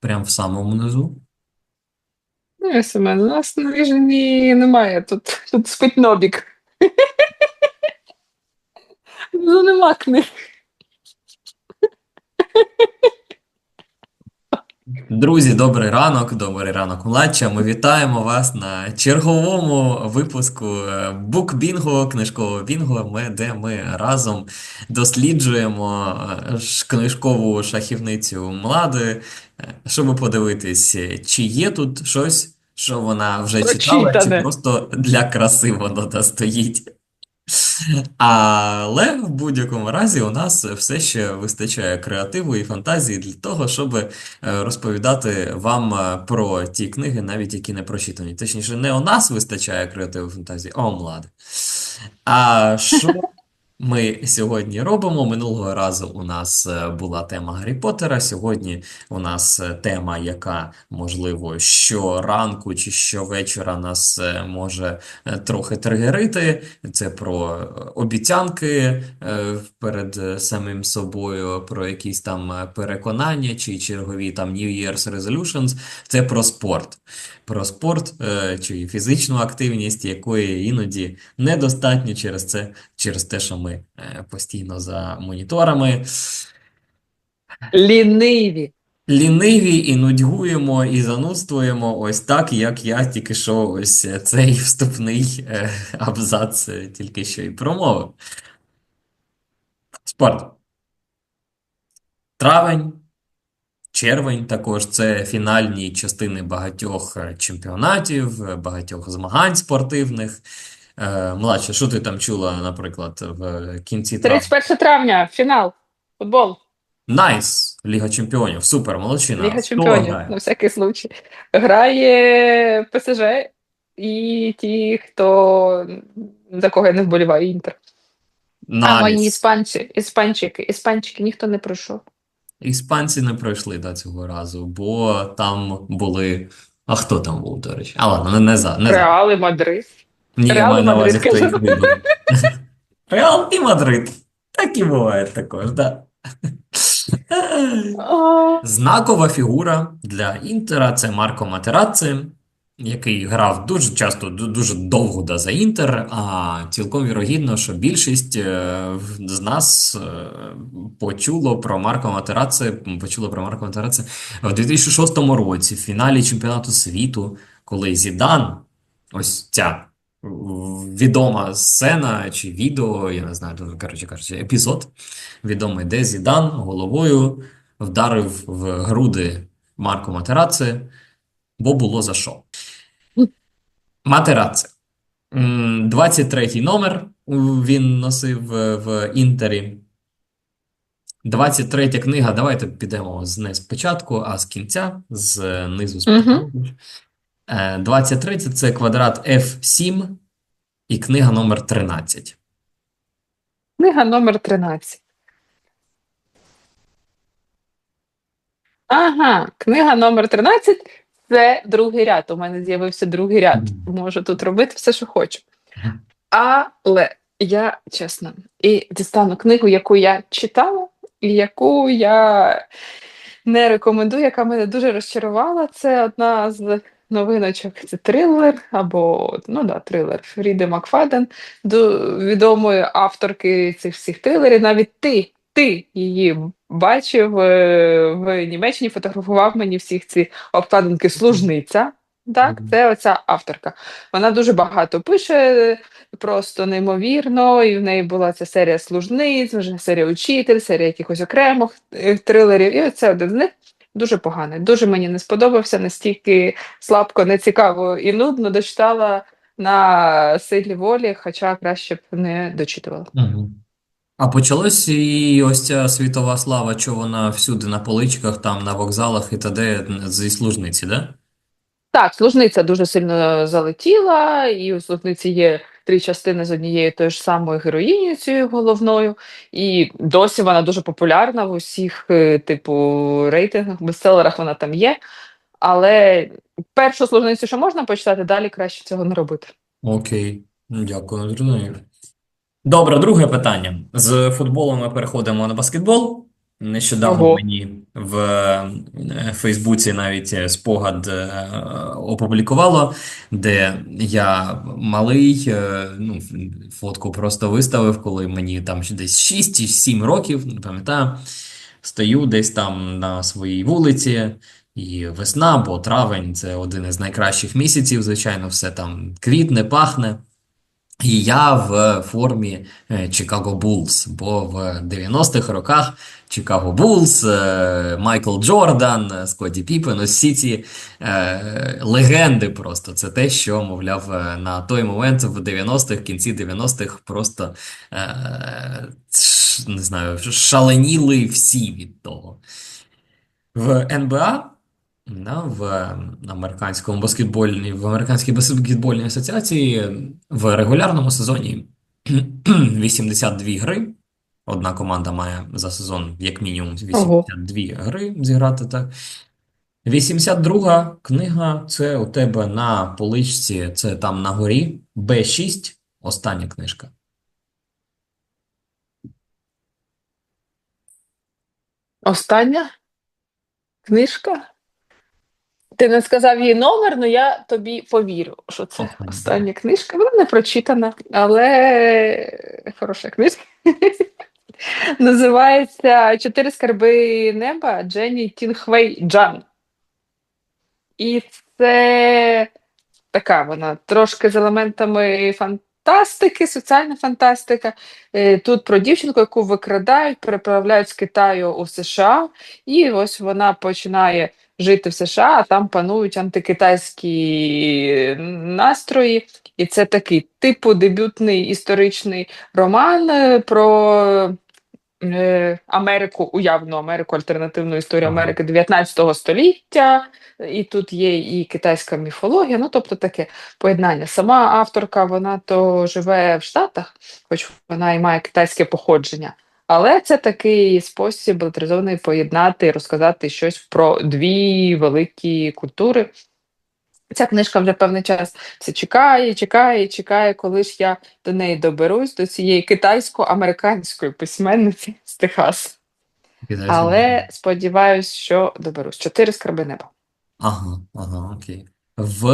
Прям в самому низу. Ну, Семен, у нас на Віжені немає. Тут, тут спить Нобік. Ну, нема книг. Друзі, добрий ранок, добрий ранок, младча. Ми вітаємо вас на черговому випуску е, Букбінго, книжкового бінго, ми, де ми разом досліджуємо е, книжкову шахівницю Млади, щоб подивитись, е, чи є тут щось, що вона вже читала, чи просто для краси воно та стоїть. Але в будь-якому разі у нас все ще вистачає креативу і фантазії для того, щоб е, розповідати вам е, про ті книги, навіть які не прочитані. Точніше, не у нас вистачає креативу і фантазії, а у Млади. А що ми сьогодні робимо? Минулого разу у нас е, була тема Гаррі Поттера. Сьогодні у нас е, тема, яка, можливо, щоранку чи щовечора нас е, може трохи тригерити. Це про обіцянки перед самим собою, про якісь там переконання чи чергові там New Year's Resolutions. Це про спорт. Про спорт чи фізичну активність, якої іноді недостатньо через це, через те, що ми е, постійно за моніторами. Ліниві. Ліниві і нудьгуємо, і занудствуємо ось так, як я тільки що ось е, цей вступний е, абзац тільки що і промовив. Спорт. Травень, червень також це фінальні частини багатьох чемпіонатів, багатьох змагань спортивних. Е, Младше, що ти там чула, наприклад, в кінці травня? 31 травня, фінал. Футбол. Найс! Ліга Чемпіонів. Супер, молодчина. Ліга чемпіонів, на всякий случай. Грає ПСЖ і ті, хто за кого я не вболіваю, Інтер. А мої іспанці, іспанчики, іспанчики ніхто не пройшов. Іспанці не пройшли до цього разу, бо там були. А хто там був, до речі? А ладно, не, за, не за. Мадрид. Ні, я маю на увазі, хто їх вибив. Реал і Мадрид. Так і буває також, да. Знакова фігура для Інтера це Марко Матерацци, який грав дуже часто, дуже довго да, за Інтер, а цілком вірогідно, що більшість е, з нас е, почуло про Марко Матерацци, почуло про Марко Матерацци в 2006 році, в фіналі чемпіонату світу, коли Зідан, ось ця відома сцена чи відео, я не знаю, коротше кажучи, епізод відомий, де Зідан головою вдарив в груди Марко Матерацци, бо було за що. Матерацци. М, 23-й номер він носив е, в Інтері. 23 книга. Давайте підемо з не спочатку, а з кінця, з е, низу спочатку. Е, 23 це квадрат F7 і книга номер 13. Книга номер 13. Ага, книга номер 13 це другий ряд. У мене з'явився другий ряд. Можу тут робити все, що хочу. Але я чесно, і дістану книгу, яку я читала, і яку я не рекомендую, яка мене дуже розчарувала. Це одна з новиночок. Це трилер, або ну да, трилер Фріди Макфаден, до відомої авторки цих всіх трилерів. Навіть ти, ти її бачив е, в Німеччині, фотографував мені всіх ці обкладинки служниця. Так, це оця авторка. Вона дуже багато пише, просто неймовірно. І в неї була ця серія служниць, вже серія учитель, серія якихось окремих е, трилерів. І оце один з них дуже поганий. Дуже мені не сподобався, настільки слабко, нецікаво і нудно дочитала на силі волі, хоча краще б не дочитувала. А почалось і ось ця світова слава, що вона всюди на поличках, там на вокзалах і т.д. зі служниці, да? Так, служниця дуже сильно залетіла, і у служниці є три частини з однією тою ж самою героїнею цією головною, і досі вона дуже популярна в усіх, е, типу, рейтингах, бестселерах вона там є. Але першу служницю ще можна почитати, далі краще цього не робити. Окей, дякую, зрозумів. Добре, друге питання. З футболу ми переходимо на баскетбол. Нещодавно Ого. мені в е, Фейсбуці навіть е, спогад е, опублікувало, де я малий, ну, фотку просто виставив, коли мені там десь 6 чи 7 років, не пам'ятаю, стою десь там на своїй вулиці. І весна, бо травень це один із найкращих місяців, звичайно, все там квітне, пахне. І я в формі е, Chicago Bulls, бо в 90-х роках Chicago Bulls, е, Майкл Джордан, е, Скотті Піппен, ось всі ці е, легенди просто. Це те, що, мовляв, е, на той момент в 90-х, в кінці 90-х просто е, не знаю, шаленіли всі від того. В НБА, да, в американському баскетбольній, в американській баскетбольній асоціації в регулярному сезоні 82 гри. Одна команда має за сезон як мінімум Ого. 82 гри зіграти, так. 82 книга це у тебе на поличці, це там на горі. Б6, остання книжка. Остання книжка. Ти не сказав її номер, але я тобі повірю, що це Остання. остання книжка. Вона не прочитана, але хороша книжка. Називається Чотири скарби неба Дженні Тінхвей Джан. І це така вона трошки з елементами фантастики, соціальна фантастика. Е, Тут про дівчинку, яку викрадають, переправляють з Китаю у США, і ось вона починає жити в США, а там панують антикитайські настрої. І це такий типу дебютний історичний роман е, про е, Америку, уявну Америку, альтернативну історію Америки 19 століття. І тут є і китайська міфологія, ну тобто таке поєднання. Сама авторка, вона то живе в Штатах, хоч вона і має китайське походження. Але це такий спосіб літературний поєднати і розказати щось про дві великі культури. Ця книжка вже певний час все чекає, чекає, чекає, коли ж я до неї доберусь, до цієї китайсько-американської письменниці з Техасу. Але мова. сподіваюсь, що доберусь. Чотири скарби неба. Ага, ага, окей. В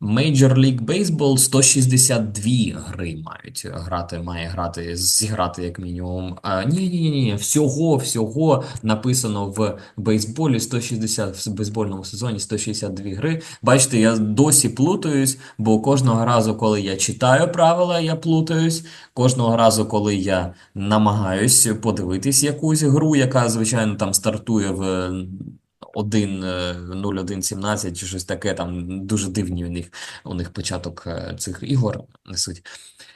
Major League Baseball 162 гри мають грати, має грати, зіграти як мінімум. Ні, ні, ні, всього, всього написано в бейсболі 160, в бейсбольному сезоні 162 гри. Бачите, я досі плутаюсь, бо кожного разу, коли я читаю правила, я плутаюсь. Кожного разу, коли я намагаюсь подивитись якусь гру, яка, звичайно, там стартує в 1, е, 0117 чи щось таке, там дуже дивні у них, у них початок е, цих ігор несуть.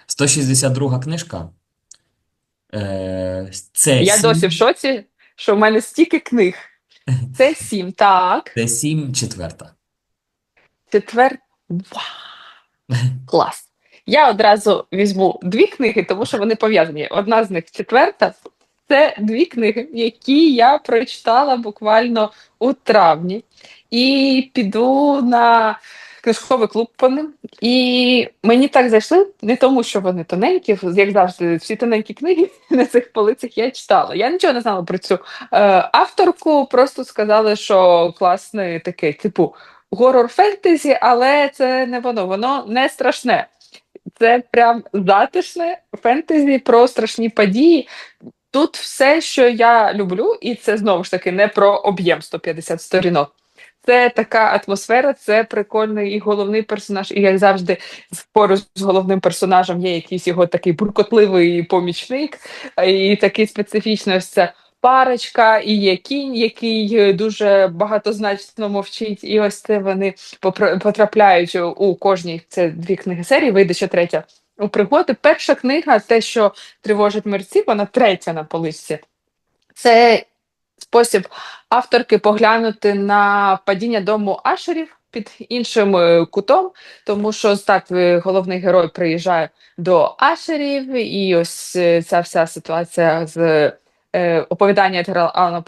162 книжка. Е, Це Я досі в шоці, що в мене стільки книг. Це сім. Так. це 7 четверта. Четвер. Вау! Клас. Я одразу візьму дві книги, тому що вони пов'язані. Одна з них четверта. Це дві книги, які я прочитала буквально у травні. І піду на книжковий клуб по ним. І мені так зайшли, не тому, що вони тоненькі, як завжди, всі тоненькі книги на цих полицях я читала. Я нічого не знала про цю е, авторку, просто сказали, що класне таке, типу, горор фентезі, але це не воно, воно не страшне. Це прям затишне фентезі про страшні події. Тут все, що я люблю, і це знову ж таки не про об'єм 150 сторінок. Це така атмосфера, це прикольний і головний персонаж. І як завжди, поруч з головним персонажем є якийсь його такий буркотливий помічник, і такий специфічний ось це парочка, і є кінь, який е, дуже багатозначно мовчить. І ось це вони потрапляють у кожній це дві книги серії, вийде ще третя у пригоди. Перша книга, те, що тривожить мерці, вона третя на поличці. Це спосіб авторки поглянути на падіння дому Ашерів під іншим е, кутом, тому що так е, головний герой приїжджає до Ашерів, і ось е, ця вся ситуація з оповідання Едгара Алана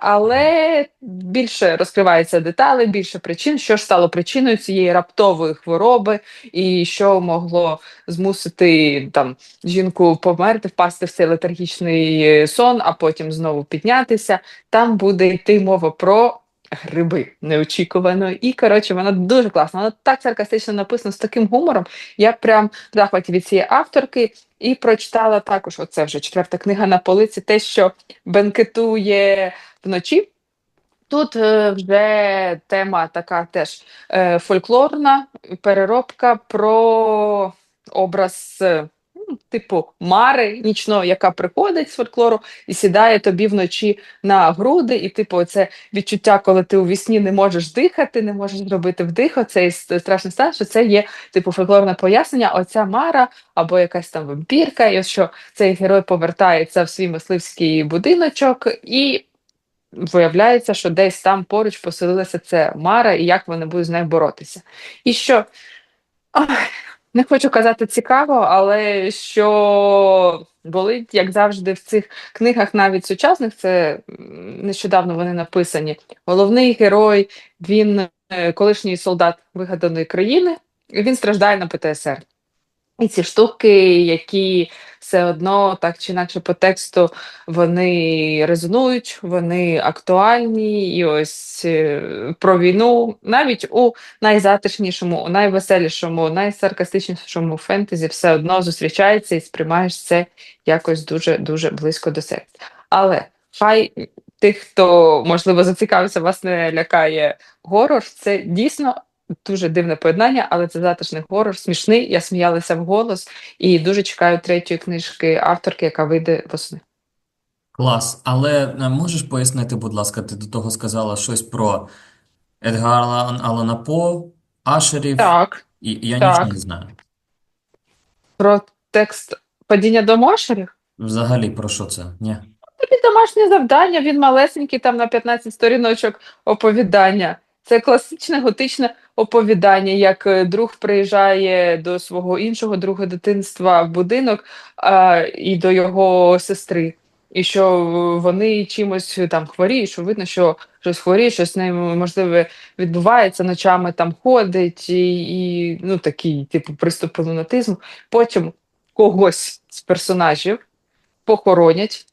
але більше розкриваються деталі, більше причин, що ж стало причиною цієї раптової хвороби, і що могло змусити там жінку померти, впасти в цей летаргічний е, сон, а потім знову піднятися. Там буде йти мова про. Гриби неочікувано. І коротше, вона дуже класна. Вона так саркастично написана з таким гумором. Я прям в захваті від цієї авторки і прочитала також. Оце вже четверта книга на полиці. Те, що бенкетує вночі. Тут е, вже тема така теж е, фольклорна переробка про образ. Типу Мари нічного, яка приходить з фольклору і сідає тобі вночі на груди, і типу, це відчуття, коли ти у вісні не можеш дихати, не можеш зробити вдих, оцей страшний стан, що це є типу фольклорне пояснення. Оця Мара або якась там вампірка, і що цей герой повертається в свій мисливський будиночок і виявляється, що десь там поруч поселилася ця Мара, і як вони будуть з нею боротися. І що не хочу казати цікаво, але що болить, як завжди, в цих книгах, навіть сучасних, це нещодавно вони написані. Головний герой, він е, колишній солдат вигаданої країни, він страждає на ПТСР. І ці штуки, які все одно так чи інакше по тексту вони резонують, вони актуальні, і ось е, про війну навіть у найзатишнішому, у найвеселішому, найсаркастичнішому фентезі все одно зустрічається і сприймаєш це якось дуже дуже близько до серця. Але хай тих, хто можливо зацікавився, вас не лякає горор, це дійсно. Дуже дивне поєднання, але це затишний горор, смішний. Я сміялася вголос і дуже чекаю третьої книжки авторки, яка вийде восени. Клас. Але е, можеш пояснити, будь ласка, ти до того сказала щось про Едгара Алана По, Ашерів, Так, і і я так. нічого не знаю. про текст падіння домашніх. Взагалі, про що це? Ні. Тобі домашнє завдання, він малесенький, там на 15 сторіночок оповідання. Це класичне готичне оповідання, як е, друг приїжджає до свого іншого друга дитинства в будинок а, і до його сестри. І що е, вони чимось там хворіють, що видно, що щось хворіє, щось з нею можливе відбувається, ночами там ходить, і, і ну такий, типу, приступ лунатизму. Потім когось з персонажів похоронять,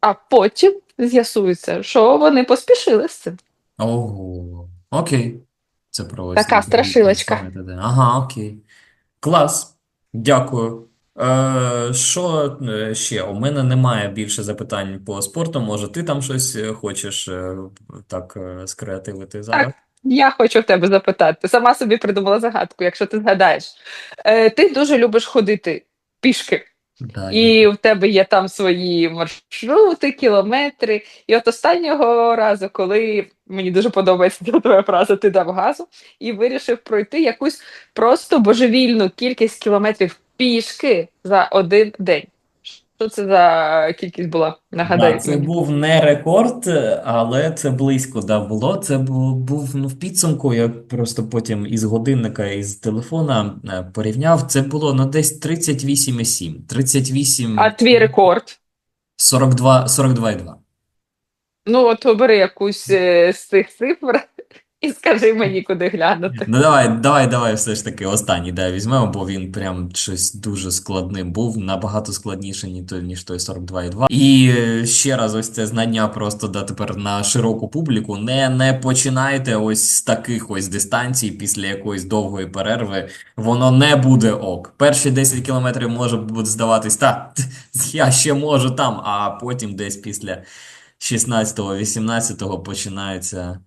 а потім з'ясується, що вони поспішили з цим. Ого. Окей. Це про ось Така страшилочка. Ага, окей. Клас. Дякую. Е, що е, ще? У мене немає більше запитань по спорту. Може, ти там щось е, хочеш е, так е, скреативити зараз? Я хочу в тебе запитати. Сама собі придумала загадку, якщо ти згадаєш. Е, ти дуже любиш ходити пішки, Да, і в тебе є там свої маршрути, кілометри. І от останнього разу, коли мені дуже подобається твоя фраза, ти дав газу і вирішив пройти якусь просто божевільну кількість кілометрів пішки за один день. Що це за кількість була? Нагадай Да, це був не рекорд, але це близько да, було. Це був, був ну, в підсумку. Я просто потім із годинника, із телефона е, порівняв. Це було ну, десь 38,7. 38, А твій рекорд? 42, 42,2. Ну, от обери якусь е, з цих цифр і скажи мені, куди глянути. Ну давай, давай, давай все ж таки останній да, візьмемо, бо він прям щось дуже складним був, набагато складніше, ні той, ніж той 42,2. І е, ще раз ось це знання просто да, тепер на широку публіку. Не, не починайте ось з таких ось дистанцій після якоїсь довгої перерви. Воно не буде ок. Перші 10 кілометрів може буде здаватись, та я ще можу там, а потім десь після 16-18 починається.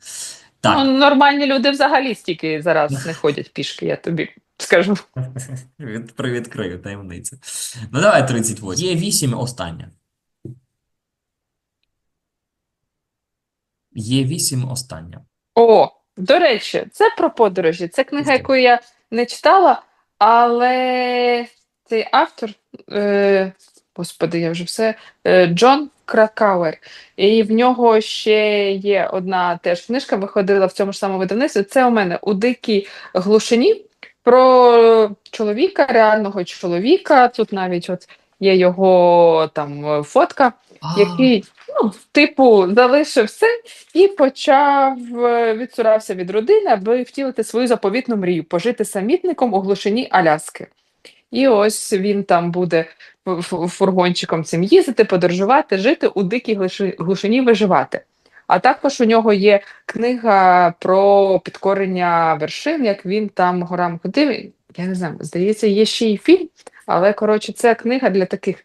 Так. Ну, нормальні люди взагалі стільки зараз не ходять пішки, я тобі скажу. Від, привідкрию таємницю. Ну, давай 38. Є 8 остання. Є 8 остання. О, до речі, це про подорожі. Це книга, яку я не читала, але цей автор, е, господи, я вже все, е, Джон Кракауер. І в нього ще є одна теж книжка, виходила в цьому ж самому видавництві. Це у мене у дикій глушині про чоловіка, реального чоловіка. Тут навіть от є його там фотка, А, який, ну, типу, залишив все і почав е, відсурався від родини, аби втілити свою заповітну мрію пожити самітником у глушині Аляски. І ось він там буде фургончиком цим їздити, подорожувати, жити у дикій глушині, виживати. А також у нього є книга про підкорення вершин, як він там горам ходив. Я не знаю, здається, є ще й фільм, але коротше, це книга для таких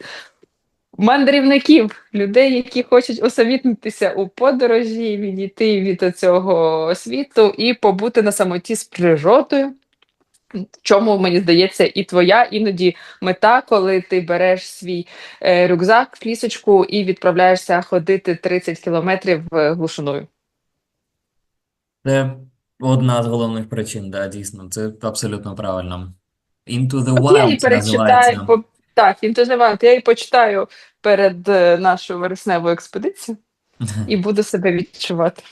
мандрівників, людей, які хочуть усамітнитися у подорожі, відійти від цього світу і побути на самоті з природою. Чому, мені здається, і твоя іноді мета, коли ти береш свій е, рюкзак, флісочку і відправляєшся ходити 30 кілометрів е, глушиною. Це одна з головних причин, да, дійсно, це абсолютно правильно. Into the Wild перечитаю, називається. по... так, інтузивант, я її почитаю перед е, нашою вересневою експедицією і буду себе відчувати.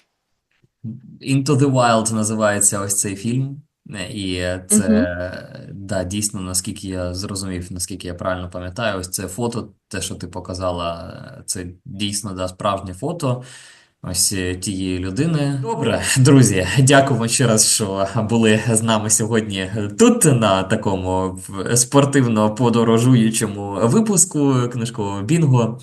Into the Wild називається ось цей фільм. Е, І це, да, дійсно, наскільки я зрозумів, наскільки я правильно пам'ятаю, ось це фото, те, що ти показала, е, це дійсно, да, справжнє фото. Ось е, тієї людини. Добре, друзі, дякуємо ще раз, що були з нами сьогодні тут, на такому спортивно-подорожуючому випуску книжкового Бінго.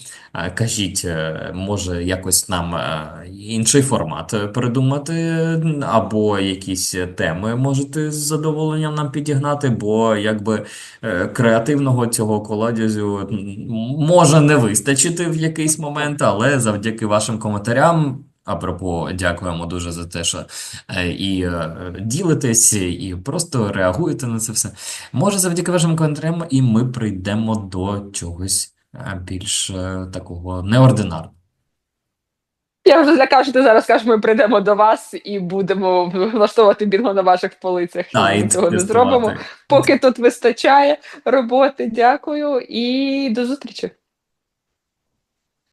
Кажіть, е, може якось нам е, інший формат придумати, або якісь теми можете з задоволенням нам підігнати, бо якби креативного цього колодязю може не вистачити в якийсь момент, але завдяки вашим коментарям. Апропо, дякуємо дуже за те, що е, і е, ділитесь, і просто реагуєте на це все. Може, завдяки вашим коментарям, і ми прийдемо до чогось е, більш такого неординарного. Я вже злякав, що ти зараз скажеш, ми прийдемо до вас і будемо влаштовувати бінго на ваших полицях. Та, і і ми цього не зробимо. Поки тут вистачає роботи. Дякую і до зустрічі.